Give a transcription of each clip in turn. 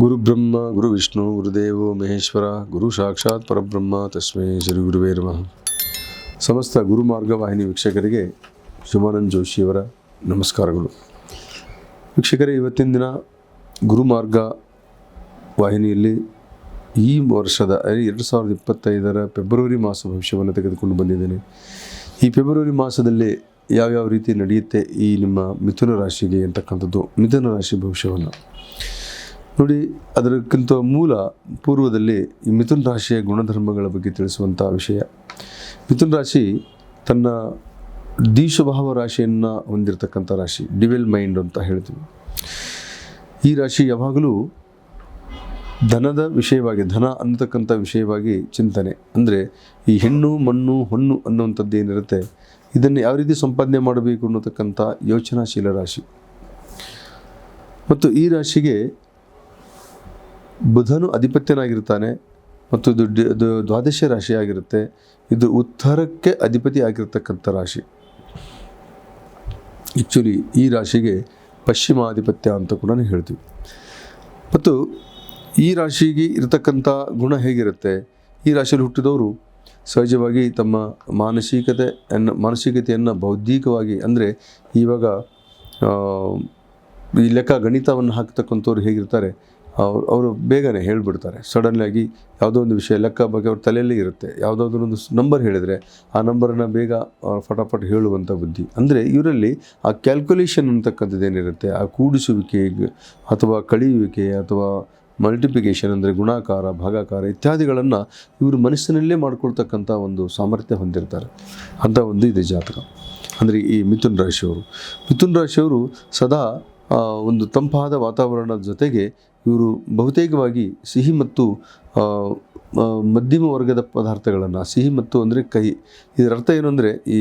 ಗುರು ಬ್ರಹ್ಮ ಗುರು ವಿಷ್ಣು ಗುರುದೇವೋ ಮಹೇಶ್ವರ, ಗುರು ಸಾಕ್ಷಾತ್ ಪರಬ್ರಹ್ಮ ತಸ್ಮೈ ಶ್ರೀ ಗುರುವೇ ನಮಃ. ಸಮಸ್ತ ಗುರು ಮಾರ್ಗ ವಾಹಿನಿ ವೀಕ್ಷಕರಿಗೆ ಶಿವಾನಂದ ಜೋಶಿಯವರ ನಮಸ್ಕಾರಗಳು. ವೀಕ್ಷಕರೇ, ಇವತ್ತಿನ ದಿನ ಗುರು ಮಾರ್ಗ ವಾಹಿನಿಯಲ್ಲಿ ಈ ವರ್ಷದ ಎರಡು ಸಾವಿರದ ಇಪ್ಪತ್ತೈದರ ಫೆಬ್ರವರಿ ಮಾಸ ಭವಿಷ್ಯವನ್ನು ತೆಗೆದುಕೊಂಡು ಬಂದಿದ್ದೇನೆ. ಈ ಫೆಬ್ರವರಿ ಮಾಸದಲ್ಲಿ ಯಾವ್ಯಾವ ರೀತಿ ನಡೆಯುತ್ತೆ ಈ ನಿಮ್ಮ ಮಿಥುನ ರಾಶಿಗೆ ಅಂತಕ್ಕಂಥದ್ದು, ಮಿಥುನ ರಾಶಿ ಭವಿಷ್ಯವನ್ನು. ನೋಡಿ ಅದಕ್ಕಿಂತ ಮೂಲ ಪೂರ್ವದಲ್ಲಿ ಈ ಮಿಥುನ್ ರಾಶಿಯ ಗುಣಧರ್ಮಗಳ ಬಗ್ಗೆ ತಿಳಿಸುವಂಥ ವಿಷಯ. ಮಿಥುನ್ ರಾಶಿ ತನ್ನ ದೀಶಭಾವ ರಾಶಿಯನ್ನು ಹೊಂದಿರತಕ್ಕಂಥ ರಾಶಿ, ಡಿವೆಲ್ ಮೈಂಡ್ ಅಂತ ಹೇಳ್ತೀವಿ. ಈ ರಾಶಿ ಯಾವಾಗಲೂ ಧನದ ವಿಷಯವಾಗಿ, ಧನ ಅನ್ನತಕ್ಕಂಥ ವಿಷಯವಾಗಿ ಚಿಂತನೆ. ಅಂದರೆ ಈ ಹೆಣ್ಣು, ಮಣ್ಣು, ಹೊಣ್ಣು ಅನ್ನುವಂಥದ್ದು ಏನಿರುತ್ತೆ, ಇದನ್ನು ಯಾವ ರೀತಿ ಸಂಪಾದನೆ ಮಾಡಬೇಕು ಅನ್ನೋತಕ್ಕಂಥ ಯೋಚನಾಶೀಲ ರಾಶಿ. ಮತ್ತು ಈ ರಾಶಿಗೆ ಬುಧನು ಅಧಿಪತ್ಯನಾಗಿರ್ತಾನೆ ಮತ್ತು ಇದು ದ್ವಾದಶ ರಾಶಿ ಆಗಿರುತ್ತೆ. ಇದು ಉತ್ತರಕ್ಕೆ ಅಧಿಪತಿ ಆಗಿರ್ತಕ್ಕಂಥ ರಾಶಿ. ಆ್ಯಕ್ಚುಲಿ ಈ ರಾಶಿಗೆ ಪಶ್ಚಿಮಾಧಿಪತ್ಯ ಅಂತ ಕೂಡ ಹೇಳ್ತೀವಿ. ಮತ್ತು ಈ ರಾಶಿಗೆ ಇರತಕ್ಕಂಥ ಗುಣ ಹೇಗಿರುತ್ತೆ? ಈ ರಾಶಿಯಲ್ಲಿ ಹುಟ್ಟಿದವರು ಸಹಜವಾಗಿ ತಮ್ಮ ಮಾನಸಿಕತೆಯನ್ನು ಮಾನಸಿಕತೆಯನ್ನು ಬೌದ್ಧಿಕವಾಗಿ ಅಂದರೆ ಇವಾಗ ಈ ಲೆಕ್ಕ ಗಣಿತವನ್ನು ಹಾಕ್ತಕ್ಕಂಥವ್ರು ಹೇಗಿರ್ತಾರೆ? ಅವ್ರು, ಅವರು ಬೇಗನೆ ಹೇಳಿಬಿಡ್ತಾರೆ. ಸಡನ್ನಾಗಿ ಯಾವುದೋ ಒಂದು ವಿಷಯ, ಲೆಕ್ಕ ಬಗ್ಗೆ ಅವ್ರ ತಲೆಯಲ್ಲಿ ಇರುತ್ತೆ. ಯಾವುದಾದ್ರೂ ಒಂದು ನಂಬರ್ ಹೇಳಿದರೆ ಆ ನಂಬರನ್ನು ಬೇಗ ಫಟಾಫಟ್ ಹೇಳುವಂಥ ಬುದ್ಧಿ. ಅಂದರೆ ಇವರಲ್ಲಿ ಆ ಕ್ಯಾಲ್ಕುಲೇಷನ್ ಅಂತಕ್ಕಂಥದ್ದು ಏನಿರುತ್ತೆ, ಆ ಕೂಡಿಸುವಿಕೆ, ಅಥವಾ ಕಳೆಯುವಿಕೆ, ಅಥವಾ ಮಲ್ಟಿಪ್ಲಿಕೇಶನ್ ಅಂದರೆ ಗುಣಾಕಾರ, ಭಾಗಾಕಾರ ಇತ್ಯಾದಿಗಳನ್ನು ಇವರು ಮನಸ್ಸಿನಲ್ಲೇ ಮಾಡ್ಕೊಳ್ತಕ್ಕಂಥ ಒಂದು ಸಾಮರ್ಥ್ಯ ಹೊಂದಿರ್ತಾರೆ. ಅಂಥ ಒಂದು ಇದೆ ಜಾತಕ. ಅಂದರೆ ಈ ಮಿಥುನ್ ರಾಶಿಯವರು. ಮಿಥುನ್ ರಾಶಿಯವರು ಸದಾ ಒಂದು ತಂಪಾದ ವಾತಾವರಣದ ಜೊತೆಗೆ ಇವರು ಬಹುತೇಕವಾಗಿ ಸಿಹಿ ಮತ್ತು ಮಧ್ಯಮ ವರ್ಗದ ಪದಾರ್ಥಗಳನ್ನು, ಸಿಹಿ ಮತ್ತು ಅಂದರೆ ಕಹಿ. ಇದರ ಅರ್ಥ ಏನು ಅಂದರೆ ಈ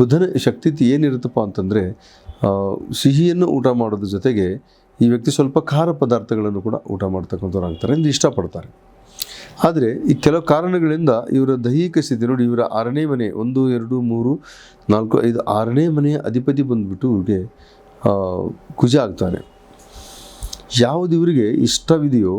ಬುಧನ ಶಕ್ತಿ ಏನಿರುತ್ತಪ್ಪ ಅಂತಂದರೆ ಸಿಹಿಯನ್ನು ಊಟ ಮಾಡೋದ್ರ ಜೊತೆಗೆ ಈ ವ್ಯಕ್ತಿ ಸ್ವಲ್ಪ ಖಾರ ಪದಾರ್ಥಗಳನ್ನು ಕೂಡ ಊಟ ಮಾಡ್ತಕ್ಕಂಥವ್ರು ಆಗ್ತಾರೆ ಎಂದು ಇಷ್ಟಪಡ್ತಾರೆ. ಆದರೆ ಈ ಕೆಲವು ಕಾರಣಗಳಿಂದ ಇವರ ದೈಹಿಕ ಸ್ಥಿತಿ ನೋಡಿ, ಇವರ ಆರನೇ ಮನೆ ಒಂದು, ಎರಡು, ಮೂರು, ನಾಲ್ಕು, ಐದು, ಆರನೇ ಮನೆಯ ಅಧಿಪತಿ ಬಂದುಬಿಟ್ಟು ಇವ್ರಿಗೆ ಕುಜ ಆಗ್ತಾನೆ ಯಾವುದು ಇವರಿಗೆ ಇಷ್ಟವಿದೆಯೋ,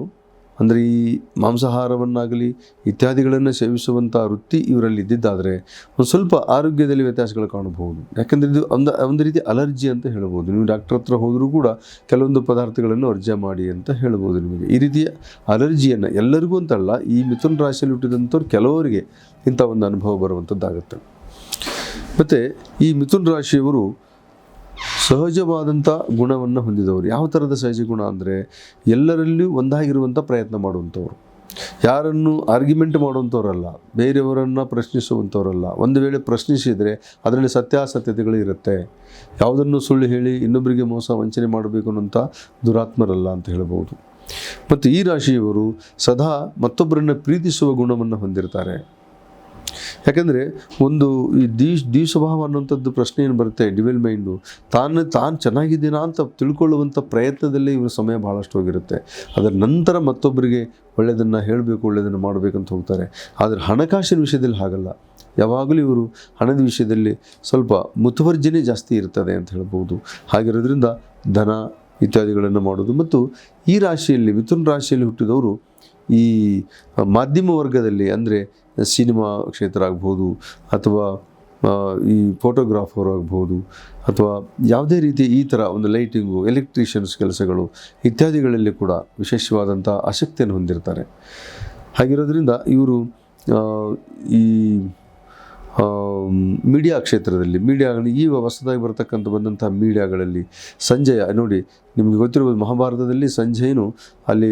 ಅಂದರೆ ಈ ಮಾಂಸಾಹಾರವನ್ನಾಗಲಿ ಇತ್ಯಾದಿಗಳನ್ನು ಸೇವಿಸುವಂಥ ವೃತ್ತಿ ಇವರಲ್ಲಿ ಇದ್ದಿದ್ದಾದರೆ ಒಂದು ಸ್ವಲ್ಪ ಆರೋಗ್ಯದಲ್ಲಿ ವ್ಯತ್ಯಾಸಗಳು ಕಾಣಬಹುದು. ಯಾಕೆಂದರೆ ಇದು ಒಂದು ಒಂದು ರೀತಿ ಅಲರ್ಜಿ ಅಂತ ಹೇಳ್ಬೋದು. ನೀವು ಡಾಕ್ಟರ್ ಹತ್ರ ಹೋದರೂ ಕೂಡ ಕೆಲವೊಂದು ಪದಾರ್ಥಗಳನ್ನು ವರ್ಜ್ಯ ಮಾಡಿ ಅಂತ ಹೇಳ್ಬೋದು ನಿಮಗೆ. ಈ ರೀತಿಯ ಅಲರ್ಜಿಯನ್ನು ಎಲ್ಲರಿಗೂ ಅಂತಲ್ಲ, ಈ ಮಿಥುನ್ ರಾಶಿಯಲ್ಲಿ ಹುಟ್ಟಿದಂಥವ್ರು ಕೆಲವರಿಗೆ ಇಂಥ ಒಂದು ಅನುಭವ ಬರುವಂಥದ್ದಾಗುತ್ತೆ. ಮತ್ತು ಈ ಮಿಥುನ್ ರಾಶಿಯವರು ಸಹಜವಾದಂಥ ಗುಣವನ್ನು ಹೊಂದಿದವರು. ಯಾವ ಥರದ ಸಹಜ ಗುಣ ಅಂದರೆ ಎಲ್ಲರಲ್ಲಿಯೂ ಒಂದಾಗಿರುವಂಥ ಪ್ರಯತ್ನ ಮಾಡುವಂಥವ್ರು. ಯಾರನ್ನು ಆರ್ಗ್ಯುಮೆಂಟ್ ಮಾಡುವಂಥವ್ರಲ್ಲ, ಬೇರೆಯವರನ್ನು ಪ್ರಶ್ನಿಸುವಂಥವ್ರಲ್ಲ. ಒಂದು ವೇಳೆ ಪ್ರಶ್ನಿಸಿದರೆ ಅದರಲ್ಲಿ ಸತ್ಯಾಸತ್ಯತೆಗಳು ಇರುತ್ತೆ. ಯಾವುದನ್ನು ಸುಳ್ಳು ಹೇಳಿ ಇನ್ನೊಬ್ಬರಿಗೆ ಮೋಸ ವಂಚನೆ ಮಾಡಬೇಕು ಅನ್ನೋಂಥ ದುರಾತ್ಮರಲ್ಲ ಅಂತ ಹೇಳ್ಬೋದು. ಮತ್ತು ಈ ರಾಶಿಯವರು ಸದಾ ಮತ್ತೊಬ್ಬರನ್ನು ಪ್ರೀತಿಸುವ ಗುಣವನ್ನು ಹೊಂದಿರ್ತಾರೆ. ಯಾಕಂದರೆ ಒಂದು ಈ ದೀಶ್ ದ್ವಿಸ್ವಭಾವ ಸ್ವಭಾವ ಅನ್ನುವಂಥದ್ದು ಪ್ರಶ್ನೆ ಏನು ಬರುತ್ತೆ? ಡಿವೆಲ್ ಮೈಂಡು. ತಾನು ತಾನು ಚೆನ್ನಾಗಿದ್ದೀನಾ ಅಂತ ತಿಳ್ಕೊಳ್ಳುವಂಥ ಪ್ರಯತ್ನದಲ್ಲಿ ಇವರ ಸಮಯ ಭಾಳಷ್ಟು ಹೋಗಿರುತ್ತೆ. ಅದರ ನಂತರ ಮತ್ತೊಬ್ಬರಿಗೆ ಒಳ್ಳೆಯದನ್ನು ಹೇಳಬೇಕು, ಒಳ್ಳೆಯದನ್ನು ಮಾಡಬೇಕಂತ ಹೋಗ್ತಾರೆ. ಆದರೆ ಹಣಕಾಸಿನ ವಿಷಯದಲ್ಲಿ ಹಾಗಲ್ಲ. ಯಾವಾಗಲೂ ಇವರು ಹಣದ ವಿಷಯದಲ್ಲಿ ಸ್ವಲ್ಪ ಮುತುವರ್ಜನೆ ಜಾಸ್ತಿ ಇರ್ತದೆ ಅಂತ ಹೇಳ್ಬೋದು. ಹಾಗಿರೋದ್ರಿಂದ ಧನ ಇತ್ಯಾದಿಗಳನ್ನು ಮಾಡೋದು ಮತ್ತು ಈ ರಾಶಿಯಲ್ಲಿ, ಮಿಥುನ ರಾಶಿಯಲ್ಲಿ ಹುಟ್ಟಿದವರು ಈ ಮಾಧ್ಯಮ ವರ್ಗದಲ್ಲಿ, ಅಂದರೆ ಸಿನಿಮಾ ಕ್ಷೇತ್ರ ಆಗ್ಬೋದು ಅಥವಾ ಈ ಫೋಟೋಗ್ರಾಫರ್ ಆಗ್ಬೋದು ಅಥವಾ ಯಾವುದೇ ರೀತಿ ಈ ಥರ ಒಂದು ಲೈಟಿಂಗು ಎಲೆಕ್ಟ್ರಿಷಿಯನ್ಸ್ ಕೆಲಸಗಳು ಇತ್ಯಾದಿಗಳಲ್ಲಿ ಕೂಡ ವಿಶೇಷವಾದಂಥ ಆಸಕ್ತಿಯನ್ನು ಹೊಂದಿರ್ತಾರೆ. ಹಾಗಿರೋದ್ರಿಂದ ಇವರು ಈ ಮೀಡಿಯಾ ಕ್ಷೇತ್ರದಲ್ಲಿ, ಮೀಡಿಯಾ ಈ ಹೊಸದಾಗಿ ಬರತಕ್ಕಂಥ ಬಂದಂಥ ಮೀಡಿಯಾಗಳಲ್ಲಿ ಸಂಜಯ ನೋಡಿ, ನಿಮಗೆ ಗೊತ್ತಿರ್ಬೋದು ಮಹಾಭಾರತದಲ್ಲಿ ಸಂಜಯನು ಅಲ್ಲಿ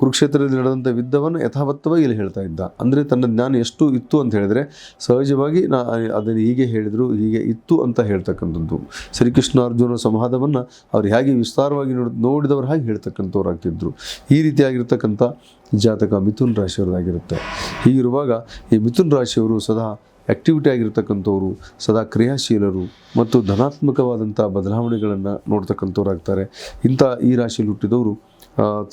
ಕುರುಕ್ಷೇತ್ರದಲ್ಲಿ ನಡೆದಂಥ ಯುದ್ಧವನ್ನು ಯಥಾವತ್ತವಾಗಿ ಇಲ್ಲಿ ಹೇಳ್ತಾ ಇದ್ದ. ಅಂದರೆ ತನ್ನ ಜ್ಞಾನ ಎಷ್ಟು ಇತ್ತು ಅಂತ ಹೇಳಿದ್ರೆ, ಸಹಜವಾಗಿ ನಾ ಅದನ್ನು ಹೀಗೆ ಹೇಳಿದರು, ಹೀಗೆ ಇತ್ತು ಅಂತ ಹೇಳ್ತಕ್ಕಂಥದ್ದು. ಶ್ರೀಕೃಷ್ಣ ಅರ್ಜುನ ಸಂವಾದವನ್ನು ಅವ್ರು ಹೇಗೆ ವಿಸ್ತಾರವಾಗಿ ನೋಡ್, ನೋಡಿದವರು ಹಾಗೆ ಹೇಳ್ತಕ್ಕಂಥವ್ರು ಈ ರೀತಿಯಾಗಿರ್ತಕ್ಕಂಥ ಜಾತಕ ಮಿಥುನ್ ರಾಶಿಯವರದಾಗಿರುತ್ತೆ. ಹೀಗಿರುವಾಗ ಈ ಮಿಥುನ್ ರಾಶಿಯವರು ಸದಾ ಆ್ಯಕ್ಟಿವಿಟಿ ಆಗಿರ್ತಕ್ಕಂಥವ್ರು, ಸದಾ ಕ್ರಿಯಾಶೀಲರು ಮತ್ತು ಧನಾತ್ಮಕವಾದಂಥ ಬದಲಾವಣೆಗಳನ್ನು ನೋಡ್ತಕ್ಕಂಥವ್ರು ಆಗ್ತಾರೆ. ಇಂಥ ಈ ರಾಶಿಯಲ್ಲಿ ಹುಟ್ಟಿದವರು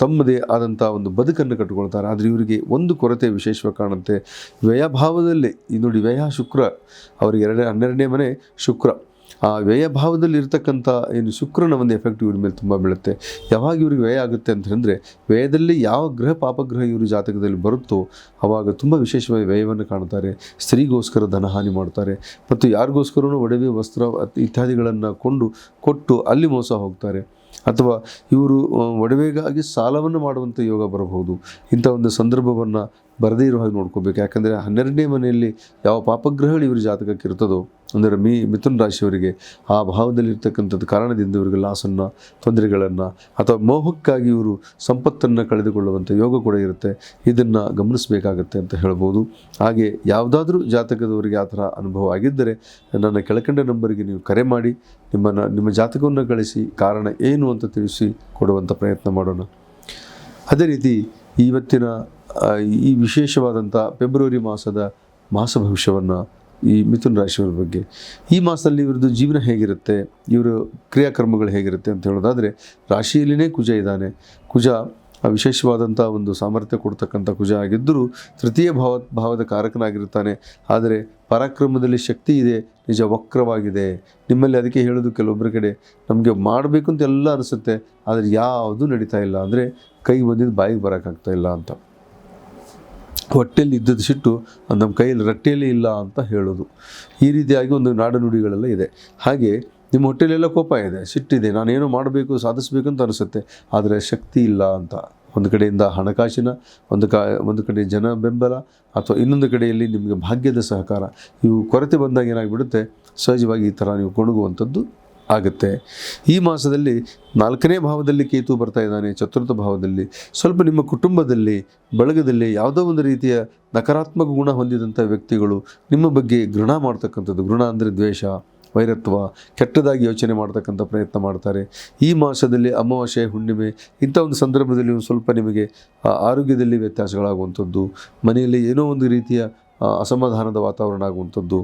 ತಮ್ಮದೇ ಆದಂಥ ಒಂದು ಬದುಕನ್ನು ಕಟ್ಟಿಕೊಳ್ತಾರೆ. ಆದರೆ ಇವರಿಗೆ ಒಂದು ಕೊರತೆ ವಿಶೇಷವಾಗಿ ಕಾಣುತ್ತೆ. ವ್ಯಯಭಾವದಲ್ಲೇ, ಈ ನೋಡಿ ವ್ಯಯ ಶುಕ್ರ, ಅವರಿಗೆ ಎರಡನೇ, ಹನ್ನೆರಡನೇ ಮನೆ ಶುಕ್ರ. ಆ ವ್ಯಯ ಭಾವದಲ್ಲಿ ಇರ್ತಕ್ಕಂಥ ಏನು ಶುಕ್ರನ ಒಂದು ಎಫೆಕ್ಟ್ ಇವ್ರ ಮೇಲೆ ತುಂಬ ಬೀಳುತ್ತೆ. ಯಾವಾಗ ಇವ್ರಿಗೆ ವ್ಯಯ ಆಗುತ್ತೆ ಅಂತ ವ್ಯಯದಲ್ಲಿ ಯಾವ ಗ್ರಹ ಪಾಪಗ್ರಹ ಇವರು ಜಾತಕದಲ್ಲಿ ಬರುತ್ತೋ ಆವಾಗ ತುಂಬ ವಿಶೇಷವಾಗಿ ವ್ಯಯವನ್ನು ಕಾಣ್ತಾರೆ. ಸ್ತ್ರೀಗೋಸ್ಕರ ಧನಹಾನಿ ಮಾಡ್ತಾರೆ. ಮತ್ತು ಯಾರಿಗೋಸ್ಕರನೂ ಒಡವೆ, ವಸ್ತ್ರ ಇತ್ಯಾದಿಗಳನ್ನು ಕೊಂಡು ಕೊಟ್ಟು ಅಲ್ಲಿ ಮೋಸ ಹೋಗ್ತಾರೆ. ಅಥವಾ ಇವರು ಒಡವೆಗಾಗಿ ಸಾಲವನ್ನು ಮಾಡುವಂಥ ಯೋಗ ಬರಬಹುದು. ಇಂಥ ಒಂದು ಸಂದರ್ಭವನ್ನು ಬರದೇ ಇರೋ ಹಾಗೆ ನೋಡ್ಕೋಬೇಕು. ಯಾಕಂದರೆ ಹನ್ನೆರಡನೇ ಮನೆಯಲ್ಲಿ ಯಾವ ಪಾಪಗ್ರಹಗಳು ಇವ್ರ ಜಾತಕಕ್ಕೆ ಇರ್ತದೋ, ಅಂದರೆ ಮೀ, ಮಿಥುನ್ ರಾಶಿಯವರಿಗೆ ಆ ಭಾವದಲ್ಲಿ ಇರ್ತಕ್ಕಂಥದ್ದು ಕಾರಣದಿಂದ ಇವರಿಗೆ ಲಾಸನ್ನು, ತೊಂದರೆಗಳನ್ನು ಅಥವಾ ಮೋಹಕ್ಕಾಗಿ ಇವರು ಸಂಪತ್ತನ್ನು ಕಳೆದುಕೊಳ್ಳುವಂಥ ಯೋಗ ಕೂಡ ಇರುತ್ತೆ. ಇದನ್ನು ಗಮನಿಸಬೇಕಾಗತ್ತೆ ಅಂತ ಹೇಳ್ಬೋದು. ಹಾಗೆ ಯಾವುದಾದ್ರೂ ಜಾತಕದವರಿಗೆ ಆ ಥರ ಅನುಭವ ಆಗಿದ್ದರೆ ನನ್ನ ಕೆಳಕಂಡ ನಂಬರಿಗೆ ನೀವು ಕರೆ ಮಾಡಿ, ನಿಮ್ಮನ್ನು, ನಿಮ್ಮ ಜಾತಕವನ್ನು ಕಳಿಸಿ, ಕಾರಣ ಏನು ಅಂತ ತಿಳಿಸಿ ಕೊಡುವಂಥ ಪ್ರಯತ್ನ ಮಾಡೋಣ. ಅದೇ ರೀತಿ ಇವತ್ತಿನ ಈ ವಿಶೇಷವಾದಂಥ ಫೆಬ್ರವರಿ ಮಾಸದ ಮಾಸ ಭವಿಷ್ಯವನ್ನು ಈ ಮಿಥುನ್ ರಾಶಿಯವರ ಬಗ್ಗೆ. ಈ ಮಾಸದಲ್ಲಿ ಇವ್ರದ್ದು ಜೀವನ ಹೇಗಿರುತ್ತೆ, ಇವರು ಕ್ರಿಯಾಕರ್ಮಗಳು ಹೇಗಿರುತ್ತೆ ಅಂತ ಹೇಳೋದಾದರೆ, ರಾಶಿಯಲ್ಲಿನೇ ಕುಜ ಇದ್ದಾನೆ. ಕುಜ ವಿಶೇಷವಾದಂಥ ಒಂದು ಸಾಮರ್ಥ್ಯ ಕೊಡ್ತಕ್ಕಂಥ ಕುಜ ಆಗಿದ್ದರೂ ತೃತೀಯ ಭಾವ, ಭಾವದ ಕಾರಕನಾಗಿರ್ತಾನೆ. ಆದರೆ ಪರಾಕ್ರಮದಲ್ಲಿ ಶಕ್ತಿ ಇದೆ, ನಿಜ ವಕ್ರವಾಗಿದೆ. ನಿಮ್ಮಲ್ಲಿ ಅದಕ್ಕೆ ಹೇಳೋದು ಕೆಲವೊಬ್ಬರ ಕಡೆ, ನಮಗೆ ಮಾಡಬೇಕು ಅಂತ ಎಲ್ಲ ಅನಿಸುತ್ತೆ, ಆದರೆ ಯಾವುದೂ ನಡೀತಾ ಇಲ್ಲ. ಅಂದರೆ ಕೈ ಬಂದಿದ್ದು ಬಾಯಿಗೆ ಬರೋಕ್ಕಾಗ್ತಾ ಇಲ್ಲ ಅಂತ. ಹೊಟ್ಟೆಯಲ್ಲಿ ಇದ್ದದ್ದು ಸಿಟ್ಟು ನಮ್ಮ ಕೈಯಲ್ಲಿ ರಟ್ಟೆಯಲ್ಲಿ ಇಲ್ಲ ಅಂತ ಹೇಳೋದು. ಈ ರೀತಿಯಾಗಿ ಒಂದು ನಾಡನುಡಿಗಳೆಲ್ಲ ಇದೆ. ಹಾಗೆ ನಿಮ್ಮ ಹೊಟ್ಟೆಲೆಲ್ಲ ಕೋಪ ಇದೆ, ಸಿಟ್ಟಿದೆ, ನಾನೇನು ಮಾಡಬೇಕು, ಸಾಧಿಸಬೇಕು ಅಂತ ಅನಿಸುತ್ತೆ. ಆದರೆ ಶಕ್ತಿ ಇಲ್ಲ ಅಂತ. ಒಂದು ಕಡೆಯಿಂದ ಹಣಕಾಸಿನ, ಒಂದು ಕಾ, ಒಂದು ಕಡೆ ಜನ ಬೆಂಬಲ ಅಥವಾ ಇನ್ನೊಂದು ಕಡೆಯಲ್ಲಿ ನಿಮಗೆ ಭಾಗ್ಯದ ಸಹಕಾರ. ಇವು ಕೊರತೆ ಬಂದಾಗ ಏನಾಗಿಬಿಡುತ್ತೆ? ಸಹಜವಾಗಿ ಈ ಥರ ನೀವು ಕೊಣಗುವಂಥದ್ದು ಆಗುತ್ತೆ. ಈ ಮಾಸದಲ್ಲಿ ನಾಲ್ಕನೇ ಭಾವದಲ್ಲಿ ಕೇತು ಬರ್ತಾ ಇದ್ದಾನೆ, ಚತುರ್ಥ ಭಾವದಲ್ಲಿ. ಸ್ವಲ್ಪ ನಿಮ್ಮ ಕುಟುಂಬದಲ್ಲಿ, ಬಳಗದಲ್ಲಿ ಯಾವುದೋ ಒಂದು ರೀತಿಯ ನಕಾರಾತ್ಮಕ ಗುಣ ಹೊಂದಿದಂಥ ವ್ಯಕ್ತಿಗಳು ನಿಮ್ಮ ಬಗ್ಗೆ ಘೃಣ ಮಾಡ್ತಕ್ಕಂಥದ್ದು. ಘೃಣ ಅಂದರೆ ದ್ವೇಷ, ವೈರತ್ವ, ಕೆಟ್ಟದಾಗಿ ಯೋಚನೆ ಮಾಡ್ತಕ್ಕಂಥ ಪ್ರಯತ್ನ ಮಾಡ್ತಾರೆ. ಈ ಮಾಸದಲ್ಲಿ ಅಮಾವಾಸ್ಯೆ, ಹುಣ್ಣಿಮೆ ಇಂಥ ಒಂದು ಸಂದರ್ಭದಲ್ಲಿ ಒಂದು ಸ್ವಲ್ಪ ನಿಮಗೆ ಆರೋಗ್ಯದಲ್ಲಿ ವ್ಯತ್ಯಾಸಗಳಾಗುವಂಥದ್ದು. ಮನೆಯಲ್ಲಿ ಏನೋ ಒಂದು ರೀತಿಯ ಅಸಮಾಧಾನದ ವಾತಾವರಣ ಆಗುವಂಥದ್ದು,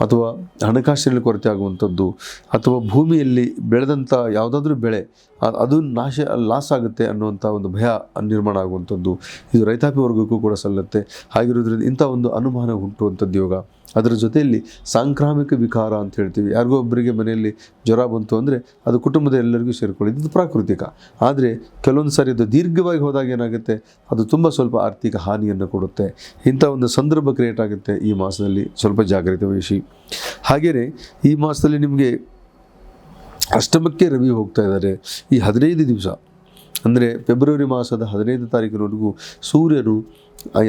ಅಥವಾ ಹಣಕಾಸಿನಲ್ಲಿ ಕೊರತೆ ಆಗುವಂಥದ್ದು, ಅಥವಾ ಭೂಮಿಯಲ್ಲಿ ಬೆಳೆದಂಥ ಯಾವುದಾದ್ರೂ ಬೆಳೆ ಅದು ನಾಶ, ಲಾಸ್ ಆಗುತ್ತೆ ಅನ್ನುವಂಥ ಒಂದು ಭಯ ನಿರ್ಮಾಣ ಆಗುವಂಥದ್ದು. ಇದು ರೈತಾಪಿ ವರ್ಗಕ್ಕೂ ಕೂಡ ಸಲ್ಲುತ್ತೆ. ಹಾಗಿರೋದ್ರಿಂದ ಇಂಥ ಒಂದು ಅನುಮಾನ ಹುಟ್ಟುವಂಥದ್ದು ಯೋಗ. ಅದರ ಜೊತೆಯಲ್ಲಿ ಸಾಂಕ್ರಾಮಿಕ ವಿಕಾರ ಅಂತ ಹೇಳ್ತೀವಿ. ಯಾರಿಗೋ ಒಬ್ಬರಿಗೆ ಮನೆಯಲ್ಲಿ ಜ್ವರ ಬಂತು ಅಂದರೆ ಅದು ಕುಟುಂಬದ ಎಲ್ಲರಿಗೂ ಸೇರಿಕೊಳ್ಳಿ ಇದು ಪ್ರಾಕೃತಿಕ. ಆದರೆ ಕೆಲವೊಂದು ಸಾರಿ ಅದು ದೀರ್ಘವಾಗಿ ಹೋದಾಗ ಏನಾಗುತ್ತೆ? ಅದು ತುಂಬ ಸ್ವಲ್ಪ ಆರ್ಥಿಕ ಹಾನಿಯನ್ನು ಕೊಡುತ್ತೆ. ಇಂಥ ಒಂದು ಸಂದರ್ಭ ಕ್ರಿಯೇಟ್ ಆಗುತ್ತೆ ಈ ಮಾಸದಲ್ಲಿ. ಸ್ವಲ್ಪ ಜಾಗ್ರತೆ ವಹಿಸಿ. ಹಾಗೆಯೇ ಈ ಮಾಸದಲ್ಲಿ ನಿಮಗೆ ಅಷ್ಟಮಕ್ಕೆ ರವಿ ಹೋಗ್ತಾ ಇದ್ದಾರೆ. ಈ ಹದಿನೈದು ದಿವಸ. ಅಂದರೆ ಫೆಬ್ರವರಿ ಮಾಸದ ಹದಿನೈದು ತಾರೀಕಿನವರೆಗೂ ಸೂರ್ಯನು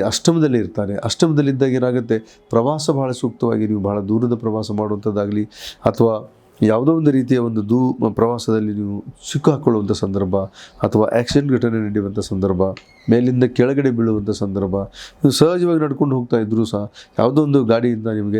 ಅಷ್ಟಮದಲ್ಲಿ ಇರ್ತಾರೆ. ಅಷ್ಟಮದಲ್ಲಿದ್ದಾಗ ಏನಾಗುತ್ತೆ? ಪ್ರವಾಸ ಭಾಳ ಸೂಕ್ತವಾಗಿ ನೀವು ಭಾಳ ದೂರದ ಪ್ರವಾಸ ಮಾಡುವಂಥದ್ದಾಗಲಿ, ಅಥವಾ ಯಾವುದೋ ಒಂದು ರೀತಿಯ ಒಂದು ದೂ, ಪ್ರವಾಸದಲ್ಲಿ ನೀವು ಸಿಕ್ಕಾಕೊಳ್ಳುವಂಥ ಸಂದರ್ಭ, ಅಥವಾ ಆ್ಯಕ್ಸಿಡೆಂಟ್ ಘಟನೆ ನಡೆಯುವಂಥ ಸಂದರ್ಭ, ಮೇಲಿಂದ ಕೆಳಗಡೆ ಬೀಳುವಂಥ ಸಂದರ್ಭ, ನೀವು ಸಹಜವಾಗಿ ನಡ್ಕೊಂಡು ಹೋಗ್ತಾ ಇದ್ದರೂ ಸಹ ಯಾವುದೋ ಒಂದು ಗಾಡಿಯಿಂದ ನಿಮಗೆ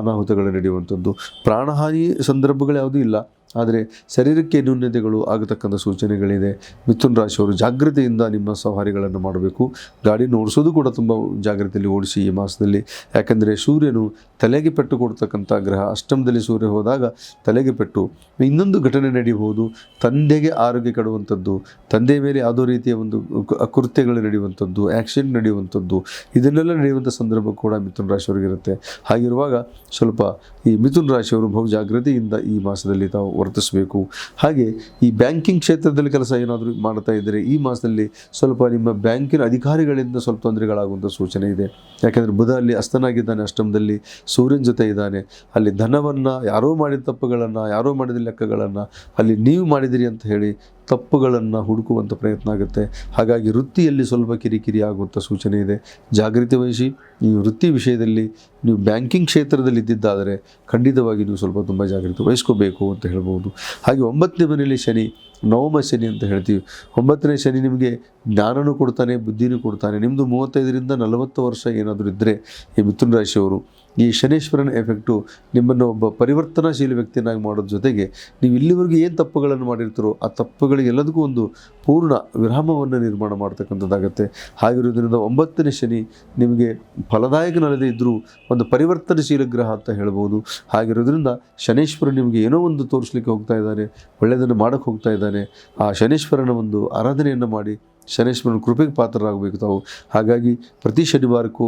ಅನಾಹುತಗಳು ನಡೆಯುವಂಥದ್ದು. ಪ್ರಾಣಹಾನಿ ಸಂದರ್ಭಗಳು ಯಾವುದೂ ಇಲ್ಲ. ಆದರೆ ಶರೀರಕ್ಕೆ ನ್ಯೂನ್ಯತೆಗಳು ಆಗತಕ್ಕಂಥ ಸೂಚನೆಗಳಿದೆ. ಮಿಥುನ್ ರಾಶಿಯವರು ಜಾಗ್ರತೆಯಿಂದ ನಿಮ್ಮ ಸವಾರಿಗಳನ್ನು ಮಾಡಬೇಕು. ಗಾಡಿಯನ್ನು ಓಡಿಸೋದು ಕೂಡ ತುಂಬ ಜಾಗ್ರತೆಯಲ್ಲಿ ಓಡಿಸಿ ಈ ಮಾಸದಲ್ಲಿ. ಯಾಕೆಂದರೆ ಸೂರ್ಯನು ತಲೆಗೆ ಪೆಟ್ಟು ಕೊಡ್ತಕ್ಕಂಥ ಗ್ರಹ. ಅಷ್ಟಮದಲ್ಲಿ ಸೂರ್ಯ ಹೋದಾಗ ತಲೆಗೆ ಪೆಟ್ಟು. ಇನ್ನೊಂದು ಘಟನೆ ನಡೆಯಬಹುದು. ತಂದೆಗೆ ಆರೋಗ್ಯ ಕೆಡುವಂಥದ್ದು. ತಂದೆ ಮೇಲೆ ಯಾವುದೋ ರೀತಿಯ ಒಂದು ಅಕೃತ್ಯಗಳು ನಡೆಯುವಂಥದ್ದು ಆ್ಯಕ್ಸಿಡೆಂಟ್ ನಡೆಯುವಂಥದ್ದು. ಇದನ್ನೆಲ್ಲ ನಡೆಯುವಂಥ ಸಂದರ್ಭ ಕೂಡ ಮಿಥುನ್ ರಾಶಿಯವರಿಗಿರುತ್ತೆ. ಹಾಗಿರುವಾಗ ಸ್ವಲ್ಪ ಈ ಮಿಥುನ್ ರಾಶಿಯವರು ಬಹು ಜಾಗ್ರತೆಯಿಂದ ಈ ಮಾಸದಲ್ಲಿ ತಾವು ವರ್ತಿಸಬೇಕು. ಹಾಗೆ ಈ ಬ್ಯಾಂಕಿಂಗ್ ಕ್ಷೇತ್ರದಲ್ಲಿ ಕೆಲಸ ಏನಾದರೂ ಮಾಡ್ತಾ ಇದ್ದರೆ ಈ ಮಾಸದಲ್ಲಿ ಸ್ವಲ್ಪ ನಿಮ್ಮ ಬ್ಯಾಂಕಿನ ಅಧಿಕಾರಿಗಳಿಂದ ಸ್ವಲ್ಪ ತೊಂದರೆಗಳಾಗುವಂಥ ಸೂಚನೆ ಇದೆ. ಯಾಕೆಂದರೆ ಬುಧ ಅಲ್ಲಿ ಅಸ್ತನಾಗಿದ್ದಾನೆ ಅಷ್ಟಮದಲ್ಲಿ, ಸೂರ್ಯನ ಜೊತೆ ಇದ್ದಾನೆ. ಅಲ್ಲಿ ಧನವನ್ನು ಯಾರೋ ಮಾಡಿದ ತಪ್ಪುಗಳನ್ನು, ಯಾರೋ ಮಾಡಿದ ಲೆಕ್ಕಗಳನ್ನು ಅಲ್ಲಿ ನೀವು ಮಾಡಿದಿರಿ ಅಂತ ಹೇಳಿ ತಪ್ಪುಗಳನ್ನು ಹುಡುಕುವಂಥ ಪ್ರಯತ್ನ ಆಗುತ್ತೆ. ಹಾಗಾಗಿ ವೃತ್ತಿಯಲ್ಲಿ ಸ್ವಲ್ಪ ಕಿರಿಕಿರಿ ಆಗುವಂಥ ಸೂಚನೆ ಇದೆ. ಜಾಗೃತಿ ವಹಿಸಿ. ಈ ವೃತ್ತಿ ವಿಷಯದಲ್ಲಿ ನೀವು ಬ್ಯಾಂಕಿಂಗ್ ಕ್ಷೇತ್ರದಲ್ಲಿ ಇದ್ದಿದ್ದಾದರೆ ಖಂಡಿತವಾಗಿ ನೀವು ಸ್ವಲ್ಪ ತುಂಬ ಜಾಗೃತಿ ವಹಿಸ್ಕೋಬೇಕು ಅಂತ ಹೇಳ್ಬೋದು. ಹಾಗೆ ಒಂಬತ್ತನೇ ಮನೆಯಲ್ಲಿ ಶನಿ, ನವಮ ಶನಿ ಅಂತ ಹೇಳ್ತೀವಿ. ಒಂಬತ್ತನೇ ಶನಿ ನಿಮಗೆ ಜ್ಞಾನನೂ ಕೊಡ್ತಾನೆ, ಬುದ್ಧಿನೂ ಕೊಡ್ತಾನೆ. ನಿಮ್ಮದು ಮೂವತ್ತೈದರಿಂದ ನಲವತ್ತು ವರ್ಷ ಏನಾದರೂ ಇದ್ದರೆ ಈ ಮಿಥುನ ರಾಶಿಯವರು ಈ ಶನೇಶ್ವರನ ಎಫೆಕ್ಟು ನಿಮ್ಮನ್ನು ಒಬ್ಬ ಪರಿವರ್ತನಾಶೀಲ ವ್ಯಕ್ತಿಯನ್ನಾಗಿ ಮಾಡೋದ್ರ ಜೊತೆಗೆ ನೀವು ಇಲ್ಲಿವರೆಗೂ ಏನು ತಪ್ಪುಗಳನ್ನು ಮಾಡಿರ್ತೀರೋ ಆ ತಪ್ಪುಗಳಿಗೆಲ್ಲದಕ್ಕೂ ಒಂದು ಪೂರ್ಣ ವಿರಾಮವನ್ನು ನಿರ್ಮಾಣ ಮಾಡ್ತಕ್ಕಂಥದ್ದಾಗುತ್ತೆ. ಹಾಗಿರೋದ್ರಿಂದ ಒಂಬತ್ತನೇ ಶನಿ ನಿಮಗೆ ಫಲದಾಯಕನಲ್ಲದೆ ಇದ್ದರೂ ಒಂದು ಪರಿವರ್ತನಶೀಲ ಗ್ರಹ ಅಂತ ಹೇಳ್ಬೋದು. ಹಾಗಿರೋದ್ರಿಂದ ಶನೇಶ್ವರ ನಿಮಗೆ ಏನೋ ಒಂದು ತೋರಿಸ್ಲಿಕ್ಕೆ ಹೋಗ್ತಾ ಇದ್ದಾನೆ ಒಳ್ಳೆಯದನ್ನು ಮಾಡೋಕ್ಕೆ ಹೋಗ್ತಾ ಇದ್ದಾನೆ. ಆ ಶನೇಶ್ವರನ ಒಂದು ಆರಾಧನೆಯನ್ನು ಮಾಡಿ ಶನೇಶ್ವರನ ಕೃಪೆಗೆ ಪಾತ್ರರಾಗಬೇಕು ತಾವು. ಹಾಗಾಗಿ ಪ್ರತಿ ಶನಿವಾರಕ್ಕೂ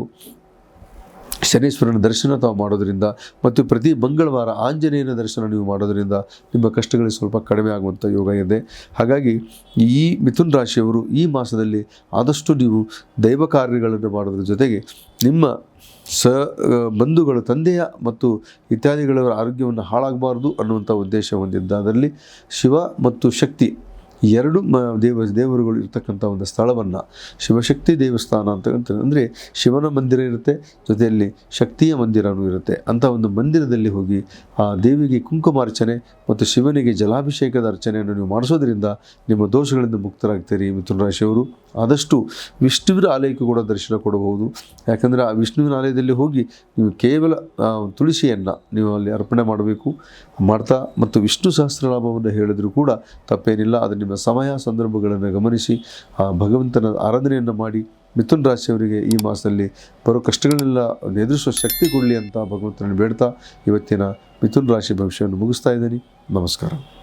ಶನೀಶ್ವರನ ದರ್ಶನ ತಾವು ಮಾಡೋದರಿಂದ ಮತ್ತು ಪ್ರತಿ ಮಂಗಳವಾರ ಆಂಜನೇಯನ ದರ್ಶನ ನೀವು ಮಾಡೋದರಿಂದ ನಿಮ್ಮ ಕಷ್ಟಗಳಿಗೆ ಸ್ವಲ್ಪ ಕಡಿಮೆ ಆಗುವಂಥ ಯೋಗ ಇದೆ. ಹಾಗಾಗಿ ಈ ಮಿಥುನ್ ರಾಶಿಯವರು ಈ ಮಾಸದಲ್ಲಿ ಆದಷ್ಟು ನೀವು ದೈವ ಕಾರ್ಯಗಳನ್ನು ಮಾಡೋದ್ರ ಜೊತೆಗೆ ನಿಮ್ಮ ಸ ಬಂಧುಗಳು ತಂದೆಯ ಮತ್ತು ಇತ್ಯಾದಿಗಳವರ ಆರೋಗ್ಯವನ್ನು ಹಾಳಾಗಬಾರ್ದು ಅನ್ನುವಂಥ ಉದ್ದೇಶ ಹೊಂದಿದ್ದಾದಲ್ಲಿ ಶಿವ ಮತ್ತು ಶಕ್ತಿ ಎರಡು, ಮ, ದೇವ, ದೇವರುಗಳು ಇರತಕ್ಕಂಥ ಒಂದು ಸ್ಥಳವನ್ನು ಶಿವಶಕ್ತಿ ದೇವಸ್ಥಾನ ಅಂತ ಹೇಳ್ತಾರೆ ಅಂದರೆ ಶಿವನ ಮಂದಿರ ಇರುತ್ತೆ, ಜೊತೆಯಲ್ಲಿ ಶಕ್ತಿಯ ಮಂದಿರನೂ ಇರುತ್ತೆ. ಅಂಥ ಒಂದು ಮಂದಿರದಲ್ಲಿ ಹೋಗಿ ಆ ದೇವಿಗೆ ಕುಂಕುಮಾರ್ಚನೆ ಮತ್ತು ಶಿವನಿಗೆ ಜಲಾಭಿಷೇಕದ ಅರ್ಚನೆಯನ್ನು ನೀವು ಮಾಡಿಸೋದ್ರಿಂದ ನಿಮ್ಮ ದೋಷಗಳಿಂದ ಮುಕ್ತರಾಗ್ತೀರಿ. ಮಿಥುನ ರಾಶಿಯವರು ಆದಷ್ಟು ವಿಷ್ಣುವಿನ ಆಲಯಕ್ಕೂ ಕೂಡ ದರ್ಶನ ಕೊಡಬಹುದು. ಯಾಕಂದರೆ ಆ ವಿಷ್ಣುವಿನ ಆಲಯದಲ್ಲಿ ಹೋಗಿ ನೀವು ಕೇವಲ ತುಳಸಿಯನ್ನು ನೀವು ಅಲ್ಲಿ ಅರ್ಪಣೆ ಮಾಡಬೇಕು. ಮಾಡ್ತಾ ಮತ್ತು ವಿಷ್ಣು ಸಹಸ್ರನಾಮವನ್ನು ಹೇಳಿದರೂ ಕೂಡ ತಪ್ಪೇನಿಲ್ಲ. ಅದು ನಿಮ್ಮ ಸಮಯ ಸಂದರ್ಭಗಳನ್ನು ಗಮನಿಸಿ, ಆ ಭಗವಂತನ ಆರಾಧನೆಯನ್ನು ಮಾಡಿ ಮಿಥುನ್ ರಾಶಿಯವರಿಗೆ ಈ ಮಾಸದಲ್ಲಿ ಬರೋ ಕಷ್ಟಗಳನ್ನೆಲ್ಲ ಎದುರಿಸುವ ಶಕ್ತಿ ಕೊಡಲಿ ಅಂತ ಭಗವಂತನನ್ನು ಬೇಡ್ತಾ ಇವತ್ತಿನ ಮಿಥುನ್ ರಾಶಿ ಭವಿಷ್ಯವನ್ನು ಮುಗಿಸ್ತಾ ಇದ್ದೀನಿ. ನಮಸ್ಕಾರ.